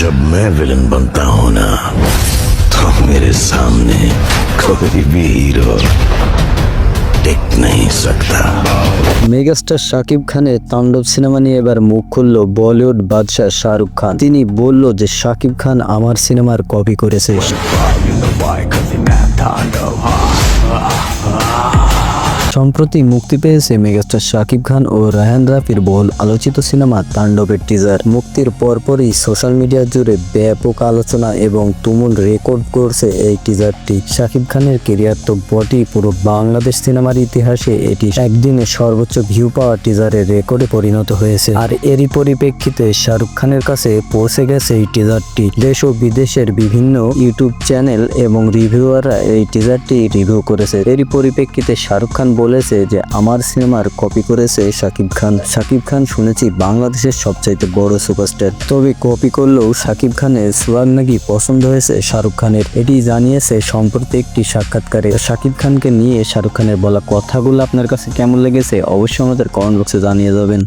जब मैं विलन बनता हूं ना तो मेरे सामने कोई भी हीरो टिक नहीं सकता মেগাস্টার শাকিব খানের তাণ্ডব সিনেমা নিয়ে এবার মুখ খুলল বলিউড বাদশাহ শাহরুখ খান তিনি বলল যে শাকিব খান আমার সিনেমার কপি করেছে সম্প্রতি মুক্তি পেয়েছে মেগাস্টার শাকিব খান ও রায়ান রাফির বহুল আলোচিত সিনেমা তাণ্ডবের টিজার মুক্তির পরপরই সোশ্যাল মিডিয়া জুড়ে ব্যাপক আলোচনা এবং তুমুল রেকর্ড করছে এই টিজারটি শাকিব খানের কেরিয়ার তো বটেই, পুরো বাংলাদেশ সিনেমার ইতিহাসে এটি একদিনে সর্বোচ্চ ভিউ পাওয়া টিজারের রেকর্ডে পরিণত হয়েছে। আর এরই পরিপ্রেক্ষিতে শাহরুখ খানের কাছে পৌঁছে গেছে এই টিজারটি দেশ ও বিদেশের বিভিন্ন ইউটিউব চ্যানেল এবং রিভিউয়াররা এই টিজারটি রিভিউ করেছে। এরই পরিপ্রেক্ষিতে শাহরুখ খান বলেছে যে আমার সিনেমার কপি করেছে শাকিব খান। শাকিব খান শুনেছি বাংলাদেশের সবচাইতে বড় সুপারস্টার। তবে কপি করলেও শাকিব খানের সুয়াগ নাকি পছন্দ হয়েছে শাহরুখ খানের? এটি জানিয়েছে সম্প্রতি একটি সাক্ষাৎকারে। শাকিব খানকে নিয়ে শাহরুখ খানের বলা কথাগুলো আপনার কাছে কেমন লেগেছে? অবশ্যই আমাদের কমেন্ট বক্সে জানিয়ে যাবেন।